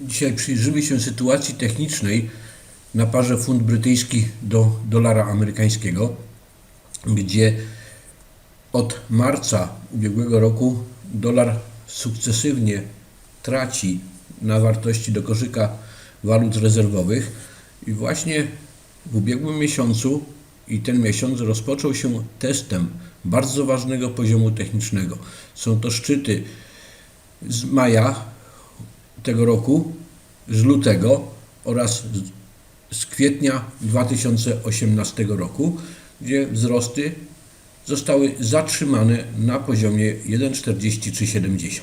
Dzisiaj przyjrzymy się sytuacji technicznej na parze funt brytyjski do dolara amerykańskiego, gdzie od marca ubiegłego roku dolar sukcesywnie traci na wartości do koszyka walut rezerwowych i właśnie w ubiegłym miesiącu i ten miesiąc rozpoczął się testem bardzo ważnego poziomu technicznego. Są to szczyty z maja tego roku, z lutego oraz z- kwietnia 2018 roku, gdzie wzrosty zostały zatrzymane na poziomie 1,4370.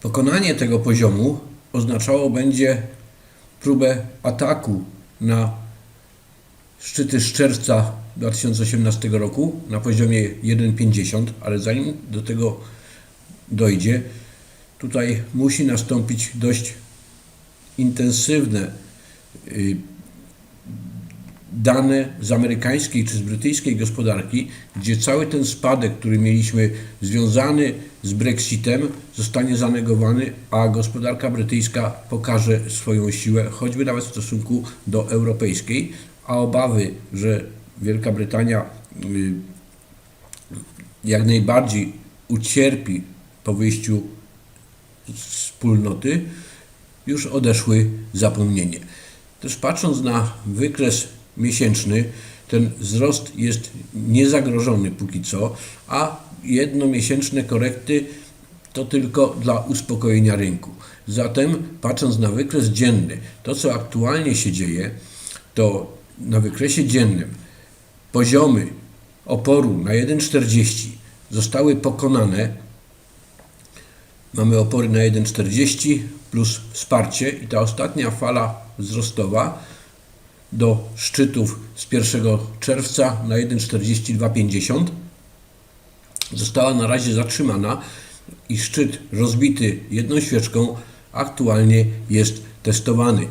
Pokonanie tego poziomu oznaczało będzie próbę ataku na szczyty z czerwca 2018 roku na poziomie 1,50, ale zanim do tego dojdzie, tutaj musi nastąpić dość intensywne y, dane z amerykańskiej czy z brytyjskiej gospodarki, gdzie cały ten spadek, który mieliśmy związany z Brexitem, zostanie zanegowany, a gospodarka brytyjska pokaże swoją siłę, choćby nawet w stosunku do europejskiej, a obawy, że Wielka Brytania y, jak najbardziej ucierpi po wyjściu wspólnoty, już odeszły zapomnienie. Też patrząc na wykres miesięczny, ten wzrost jest niezagrożony póki co, a jednomiesięczne korekty to tylko dla uspokojenia rynku. Zatem, patrząc na wykres dzienny, to co aktualnie się dzieje, to na wykresie dziennym poziomy oporu na 1,40 zostały pokonane Mamy opory na 1,40 plus wsparcie i ta ostatnia fala wzrostowa do szczytów z 1 czerwca na 1,4250 została na razie zatrzymana i szczyt rozbity jedną świeczką aktualnie jest testowany.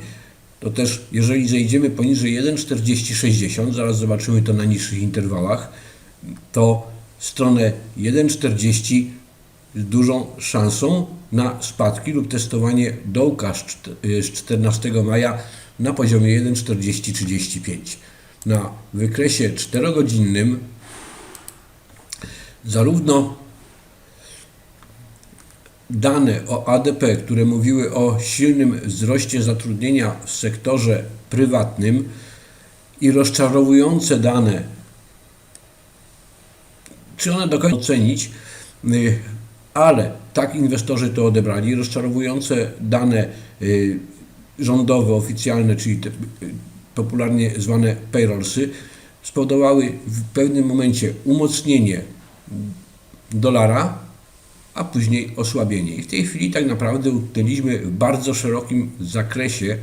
To też, jeżeli zejdziemy poniżej 1,4060, zaraz zobaczymy to na niższych interwałach, to stronę 1,40 z dużą szansą na spadki lub testowanie dołka z czt- y, z 14 maja na poziomie 1,4035. Na wykresie 4-godzinnym zarówno dane o ADP, które mówiły o silnym wzroście zatrudnienia w sektorze prywatnym i rozczarowujące dane czy one do końca ocenić, y, ale tak inwestorzy to odebrali. Rozczarowujące dane y, rządowe, oficjalne, czyli te y, popularnie zwane payrollsy, spowodowały w pewnym momencie umocnienie dolara, a później osłabienie. I w tej chwili tak naprawdę utknęliśmy w bardzo szerokim zakresie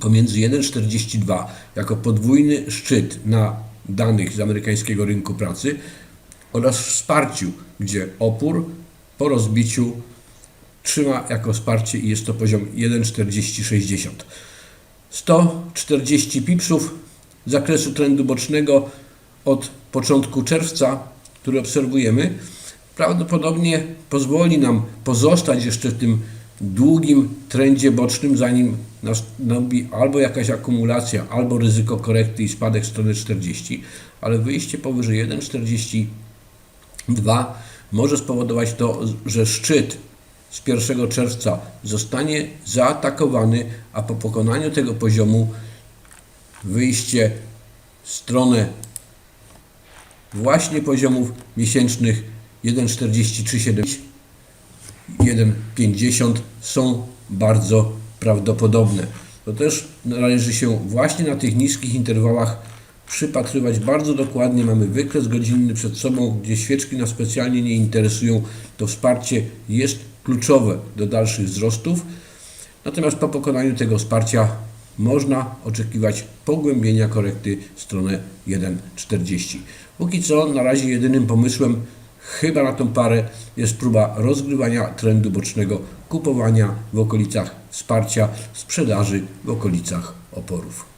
pomiędzy 1,42 jako podwójny szczyt na danych z amerykańskiego rynku pracy oraz wsparciu, gdzie opór po rozbiciu trzyma jako wsparcie i jest to poziom 1,4060. 140 pipsów zakresu trendu bocznego od początku czerwca, który obserwujemy, prawdopodobnie pozwoli nam pozostać jeszcze w tym długim trendzie bocznym, zanim nastąpi albo jakaś akumulacja, albo ryzyko korekty i spadek w stronę 40, ale wyjście powyżej 1,42 może spowodować to, że szczyt z 1 czerwca zostanie zaatakowany, a po pokonaniu tego poziomu wyjście w stronę właśnie poziomów miesięcznych 1,4370 1,50 są bardzo prawdopodobne. To też należy się właśnie na tych niskich interwałach przypatrywać bardzo dokładnie. Mamy wykres godzinny przed sobą, gdzie świeczki nas specjalnie nie interesują. To wsparcie jest kluczowe do dalszych wzrostów. Natomiast po pokonaniu tego wsparcia można oczekiwać pogłębienia korekty w stronę 1,40. Póki co na razie jedynym pomysłem chyba na tą parę jest próba rozgrywania trendu bocznego, kupowania w okolicach wsparcia, sprzedaży w okolicach oporów.